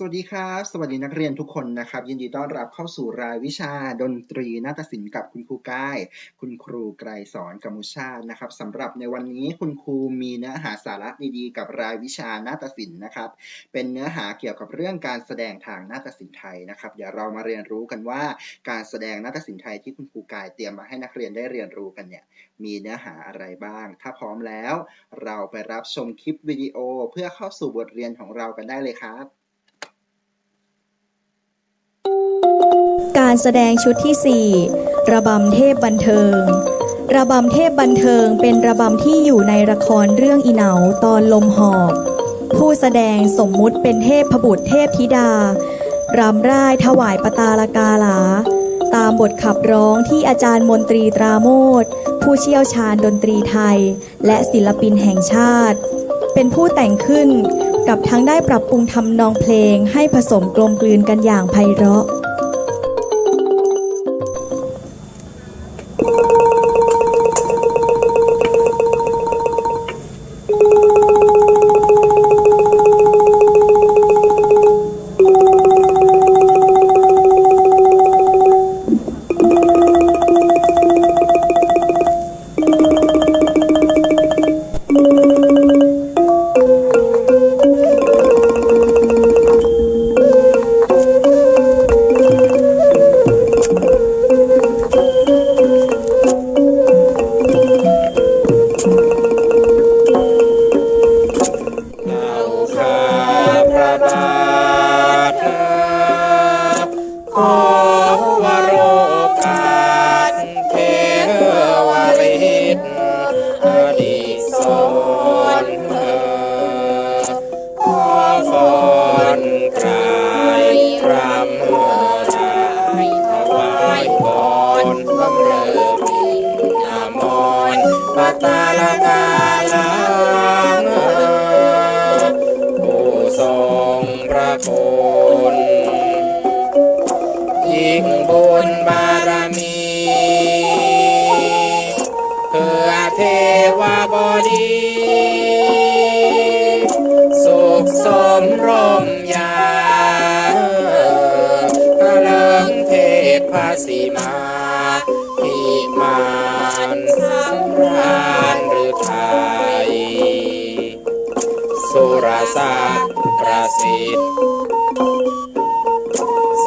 สวัสดีครับ สวัสดีนักเรียนทุกคนนะครับ ยินดีต้อนรับเข้าสู่รายวิชาดนตรีนาฏศิลป์กับคุณครูกาย คุณครูไกรสอนกัมมุชาตินะครับสำหรับในวันนี้คุณครูมีเนื้อหาสาระดีๆ กับรายวิชานาฏศิลป์นะครับ เป็นเนื้อหาเกี่ยวกับเรื่องการแสดงทางนาฏศิลป์ไทยนะครับ เดี๋ยวเรามาเรียนรู้กันว่า การแสดงนาฏศิลป์ไทยที่คุณครูกายเตรียมมาให้นักเรียนได้เรียนรู้กันเนี่ยมีเนื้อหาอะไรบ้าง ถ้าพร้อมแล้ว เราไปรับชมคลิปวิดีโอเพื่อเข้าสู่บทเรียนของเรากันได้เลยครับ การแสดงชุดที่ 4 ระบำเทพบันเทิง ระบำเทพบันเทิงเป็นระบำที่อยู่ในละครเรื่องอีเหนาตอนลมหอบ ผู้แสดงสมมุติเป็นเทพพบุตรเทพธิดารำร่ายถวายปตาลกาลา ตามบทขับร้องที่อาจารย์มนตรีตราโมทผู้เชี่ยวชาญดนตรีไทย และศิลปินแห่งชาติ เป็นผู้แต่งขึ้นกับทั้งได้ปรับปรุงทำนองเพลงให้ผสมกลมกลืนกันอย่างไพเราะ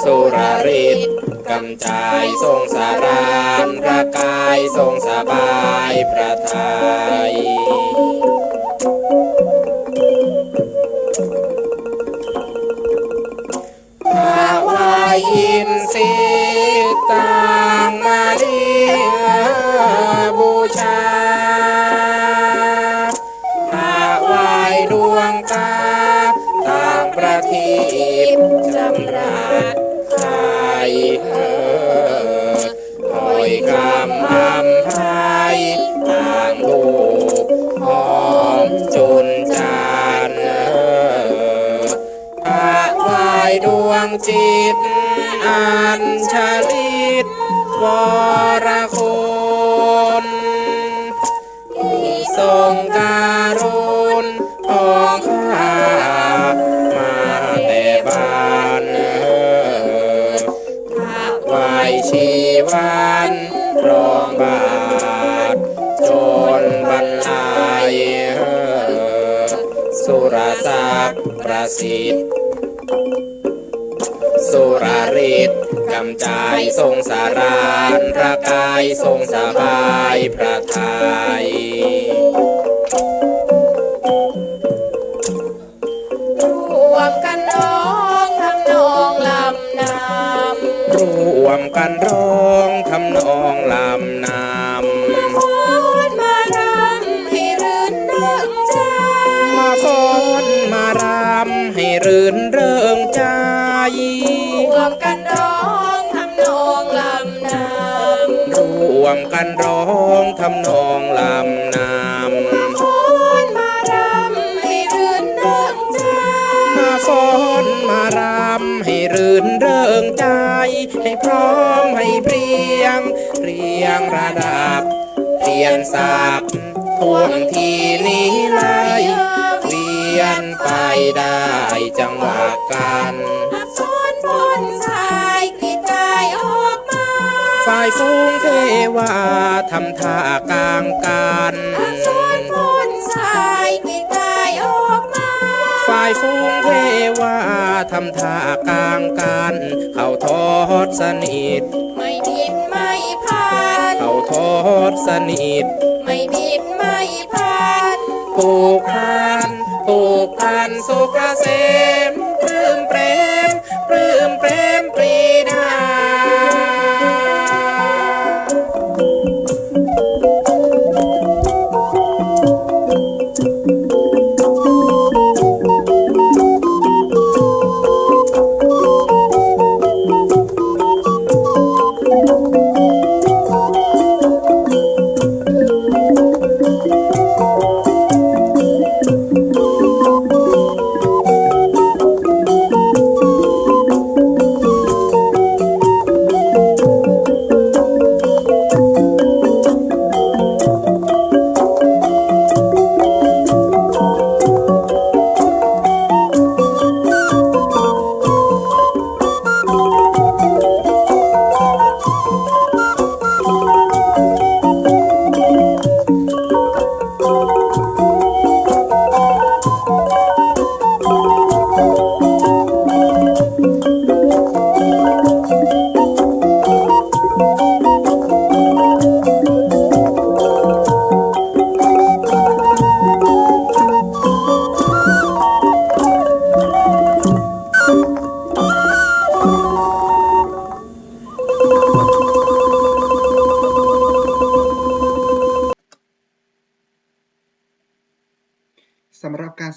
สุรฤทธิ์กำจายทรงสารานพระกายทรงสบายพระทัยถวายอินทรีย์ต่างมาเลียบูชา จิต อัญชลิตวรคุณที่ทรงการุณของข้ามาแต่บ้านเออถวายชีวันรองบาทจนบรรลัยเออสุรศักดิ์ประสิทธิ์ ทธิ์กำจายทรงสารานพระกายทรงสบายพระทัยรวมกันร้องทำนองลำนำรวมกันร้อง กันร้องทำนองลำนำฟ้อนมารำให้รื่นเริงใจมาฟ้อนมารำให้รื่นเริงใจ ให้พร้อมให้เพรียง เรียงระดับเรียนสับทวงทีนี้ไล่เวียนไปได้จังหวะกันายสูงเทวาทำท่ากลางกันอักษรนสายไม่กายออกมาฝ่ายสูงเทวาทำท่ากลางกัน เขาทอดสนิท ไม่บิดไม่พลานเขาทอดสนิท ไม่บิดไม่พลานปลูกพันปลูกพันสุขเกษม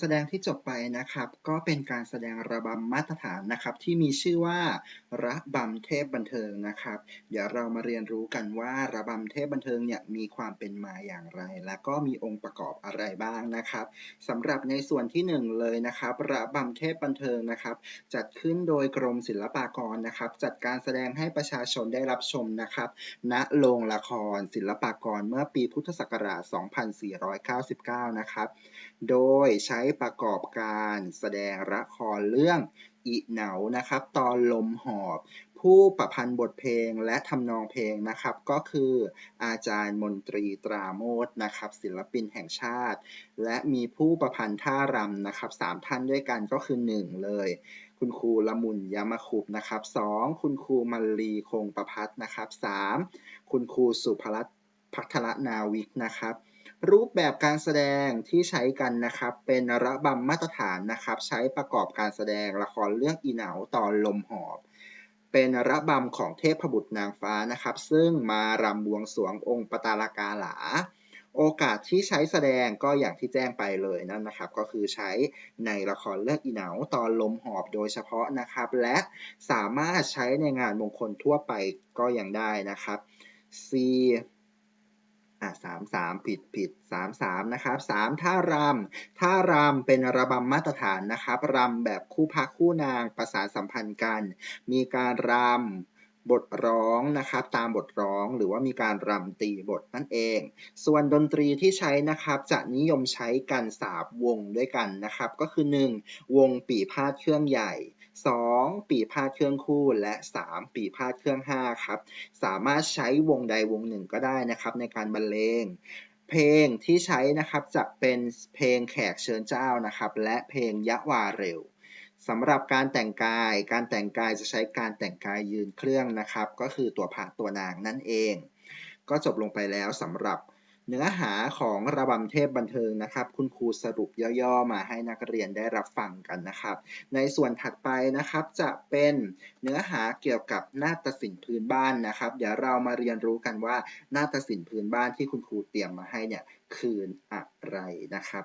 แสดงที่จบไปนะครับ ก็เป็นการแสดงระบำมาตรฐานนะครับ ที่มีชื่อว่า ระบำเทพบันเทิงนะครับ เดี๋ยวเรามาเรียนรู้กันว่าระบำเทพบันเทิงเนี่ยมีความเป็นมาอย่างไร และก็มีองค์ประกอบอะไรบ้างนะครับสำหรับในส่วนที่ 1 เลยนะครับ ระบำเทพบันเทิงนะครับ จัดขึ้นโดยกรมศิลปากรนะครับ จัดการแสดงให้ประชาชนได้รับชมนะครับณโรงละครศิลปากรเมื่อปีพุทธศักราช 2499 นะครับ โดยใช้ประกอบการแสดงละครเรื่องอีเหนานะครับ ตอนลมหอบ ผู้ประพันธ์บทเพลงและทำนองเพลงนะครับ ก็คืออาจารย์มนตรีตราโมทนะครับ ศิลปินแห่งชาติ และมีผู้ประพันธ์ท่ารำนะครับสามท่านด้วยกันก็คือหนึ่งเลย คุณครูละมุนยามาคุบนะครับสองคุณครูมารีคงประพัฒนะครับสามคุณครูสุภรัตน์พัทรนาวิกนะครับ รูปแบบการแสดงที่ใช้กันนะครับ เป็นระบำมาตรฐานนะครับ ใช้ประกอบการแสดงละครเรื่องอีเหนาตอนลมหอบ เป็นระบำของเทพบุตรนางฟ้านะครับ ซึ่งมารำบวงสรวงองค์ปตาลากาหลา โอกาสที่ใช้แสดงก็อย่างที่แจ้งไปเลยนั่นนะครับ ก็คือใช้ในละครเรื่องอีเหนาตอนลมหอบโดยเฉพาะนะครับ และสามารถใช้ในงานมงคลทั่วไปก็ยังได้นะครับ C ่ะสามสามผิดผิดสามสามนะครับสามท่ารำท่ารำเป็นระบำมาตรฐานนะครับรำแบบคู่พักคู่นางประสานสัมพันธ์กัน มีการรำบทร้องนะครับตามบทร้องหรือว่ามีการรำตีบทนั่นเอง ส่วนดนตรีที่ใช้นะครับจะนิยมใช้กันสามวงด้วยกันนะครับ ก็คือ 1. วงปีพาดเครื่องใหญ่ 2. ปีพาดเครื่องคู่และ 3. ปีพาดเครื่อง5ครับสามารถใช้วงใดวงหนึ่งก็ได้นะครับในการบรรเลงเพลงที่ใช้นะครับจะเป็นเพลงแขกเชิญเจ้านะครับ และเพลงยะวาเร็วสำหรับการแต่งกาย การแต่งกายจะใช้การแต่งกายยืนเครื่องนะครับ ก็คือตัวพระตัวนางนั่นเอง ก็จบลงไปแล้วสำหรับ เนื้อหาของระบำเทพบันเทิงนะครับ คุณครูสรุปย่อๆมาให้นักเรียนได้รับฟังกันนะครับ ในส่วนถัดไปนะครับจะเป็นเนื้อหาเกี่ยวกับนาฏศิลป์พื้นบ้านนะครับ เดี๋ยวเรามาเรียนรู้กันว่านาฏศิลป์พื้นบ้านที่คุณครูเตรียมมาให้เนี่ยคืออะไรนะครับ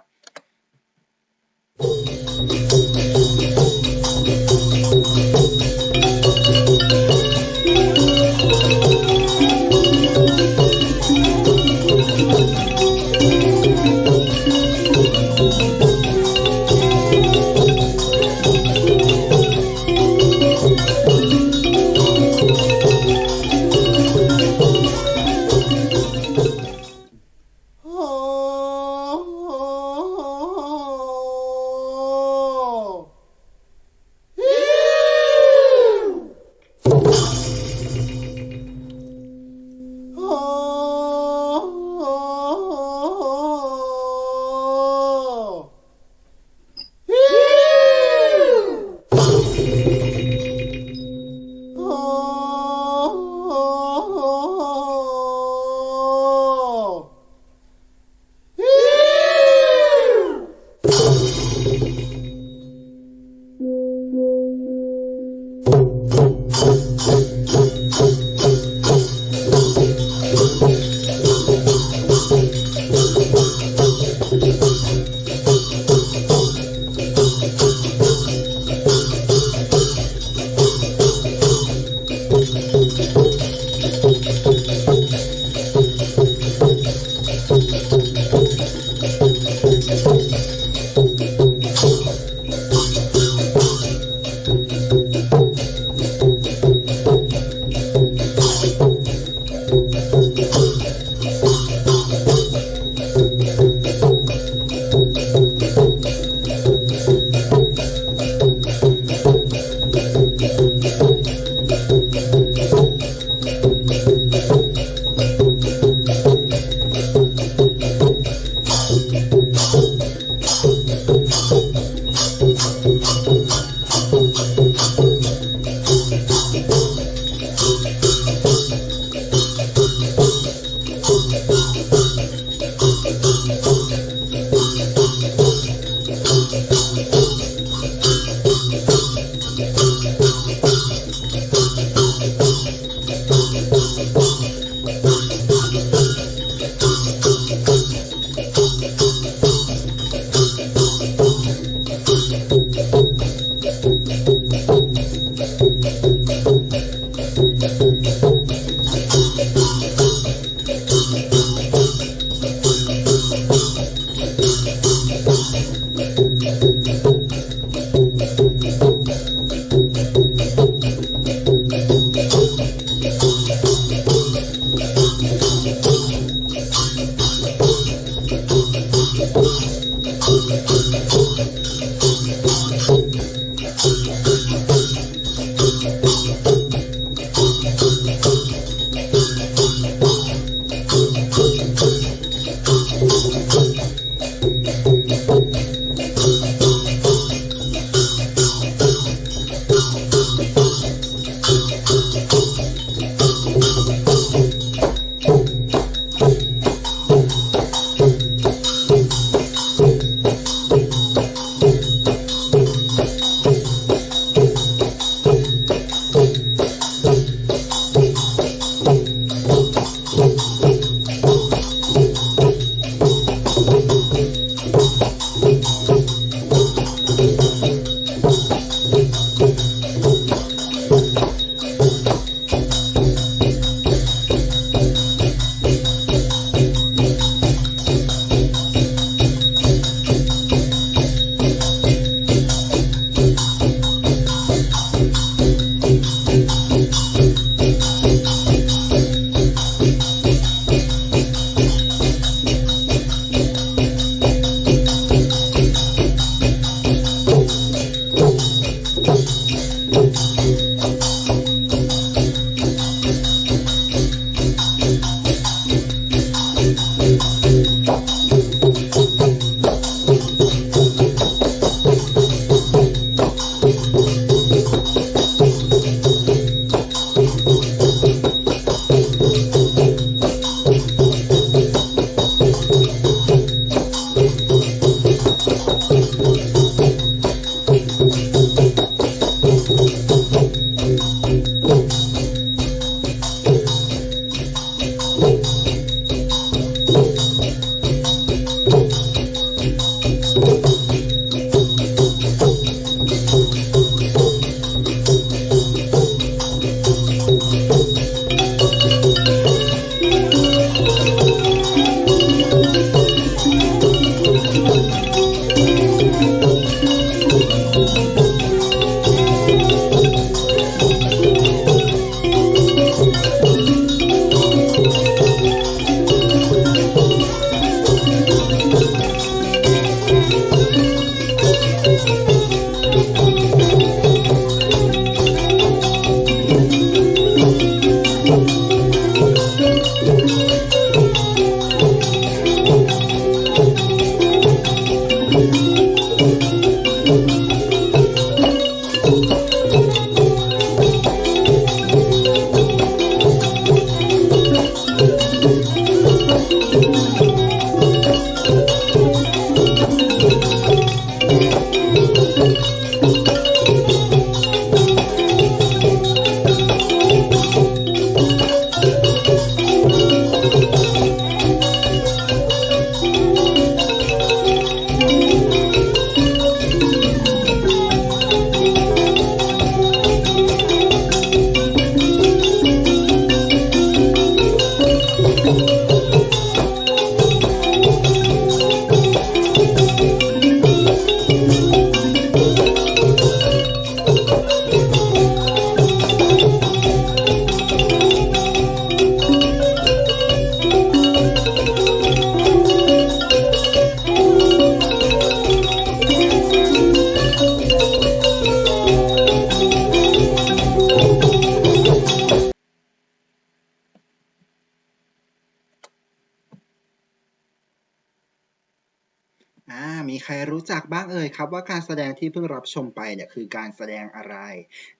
ครับว่าการแสดงที่เพิ่งรับชมไปเนี่ยคือการแสดงอะไร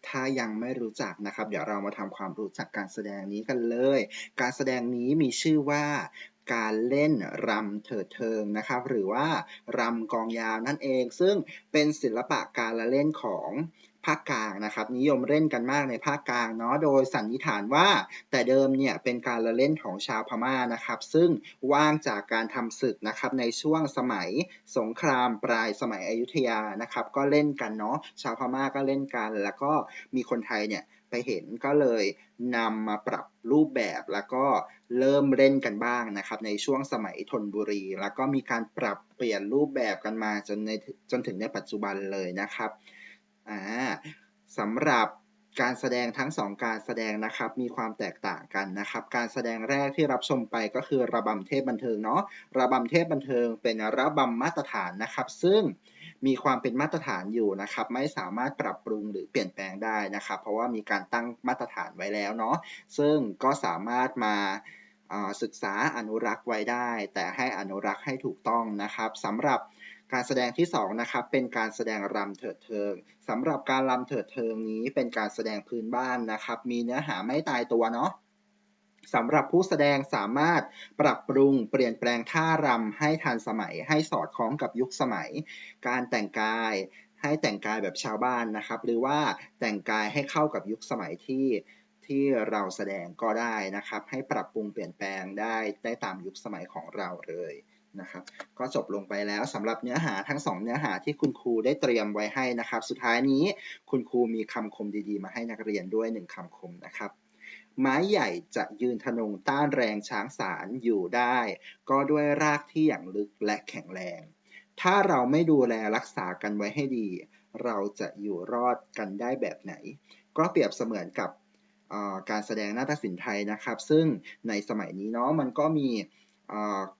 ถ้ายังไม่รู้จักนะครับ เดี๋ยวเรามาทำความรู้จักการแสดงนี้กันเลย การแสดงนี้มีชื่อว่าการเล่นรำเถิดเทิงนะครับ หรือว่ารำกองยาวนั่นเอง ซึ่งเป็นศิลปะการละเล่นของาคกลางนะครับ นิยมเล่นกันมากในภาคกลางเนาะโดยสันนิษฐานว่า แต่เดิมเนี่ยเป็นการละเล่นของชาวพม่านะครับ ซึ่งว่างจากการทำศึกนะครับในช่วงสมัยสงครามปลายสมัยอยุธยานะครับ ก็เล่นกันเนาะชาวพม่าก็เล่นกัน แล้วก็มีคนไทยเนี่ยไปเห็นก็เลยนำมาปรับรูปแบบแล้วก็เริ่มเล่นกันบ้างนะครับ ในช่วงสมัยธนบุรี แล้วก็มีการปรับเปลี่ยนรูปแบบกันมาจนในจนถึงในปัจจุบันเลยนะครับ อ่าสำหรับการแสดงทั้งสองการแสดงนะครับมีความแตกต่างกันนะครับ การแสดงแรกที่รับชมไปก็คือระบำเทพบันเทิงเนาะระบำเทพบันเทิงเป็นระบำมาตรฐานนะครับ ซึ่งมีความเป็นมาตรฐานอยู่นะครับ ไม่สามารถปรับปรุงหรือเปลี่ยนแปลงได้นะครับ เพราะว่ามีการตั้งมาตรฐานไว้แล้วเนาะซึ่งก็สามารถมาศึกษาอนุรักษ์ไว้ได้ แต่ให้อนุรักษ์ให้ถูกต้องนะครับสำหรับ การแสดงที่สองนะครับเป็นการแสดงรำเถิดเทิงสำหรับการรำเถิดเทิงนี้เป็นการแสดงพื้นบ้านนะครับ มีเนื้อหาไม่ตายตัวเนาะสำหรับผู้แสดงสามารถปรับปรุงเปลี่ยนแปลงท่ารำให้ทันสมัย ให้สอดคล้องกับยุคสมัย การแต่งกายให้แต่งกายแบบชาวบ้านนะครับ หรือว่าแต่งกายให้เข้ากับยุคสมัยที่ที่เราแสดงก็ได้นะครับ ให้ปรับปรุงเปลี่ยนแปลงได้ได้ตามยุคสมัยของเราเลย นะครับก็จบลงไปแล้วสำหรับเนื้อหาทั้งสองเนื้อหาที่คุณครูได้เตรียมไว้ให้นะครับ สุดท้ายนี้คุณครูมีคำคมดีๆ มาให้นักเรียนด้วยหนึ่งคำคมนะครับ ไม้ใหญ่จะยืนทนงต้านแรงช้างสารอยู่ได้ ก็ด้วยรากที่อย่างลึกและแข็งแรง ถ้าเราไม่ดูแลรักษากันไว้ให้ดี เราจะอยู่รอดกันได้แบบไหน ก็เปรียบเสมือนกับการแสดงนาฏศิลป์ไทยนะครับ ซึ่งในสมัยนี้เนาะมันก็มี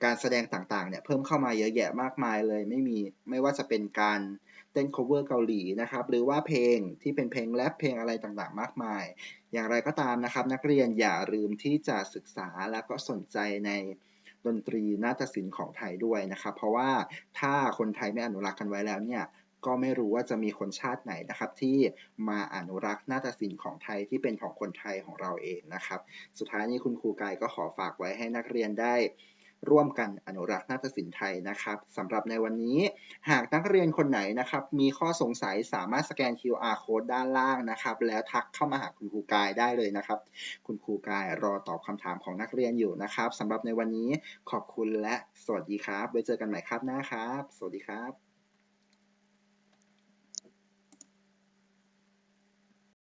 การแสดงต่างๆเนี่ยเพิ่มเข้ามาเยอะแยะมากมายเลย ไม่มีไม่ว่าจะเป็นการเต้น cover เกาหลีนะครับ หรือว่าเพลงที่เป็นเพลงแรปเพลงอะไรต่างๆ มากมาย อย่างไรก็ตามนะครับ นักเรียนอย่าลืมที่จะศึกษาแล้วก็สนใจในดนตรีนาฏศิลป์ของไทยด้วยนะครับ เพราะว่าถ้าคนไทยไม่อนุรักษ์กันไว้แล้วเนี่ยก็ไม่รู้ว่าจะมีคนชาติไหนนะครับ ที่มาอนุรักษ์นาฏศิลป์ของไทยที่เป็นของคนไทยของเราเองนะครับ สุดท้ายนี้คุณครูกายก็ขอฝากไว้ให้นักเรียนได้ ร่วมกันอนุรักษ์นาฏศิลป์ไทยนะครับสำหรับในวันนี้ หากนักเรียนคนไหนนะครับ มีข้อสงสัยสามารถสแกน QR code ด้านล่างนะครับ แล้วทักเข้ามาหาคุณครูกายได้เลยนะครับ คุณครูกายรอตอบคำถามของนักเรียนอยู่นะครับสำหรับในวันนี้ขอบคุณและสวัสดีครับไว้เจอกันใหม่ครับหน้าครับ สวัสดีครับ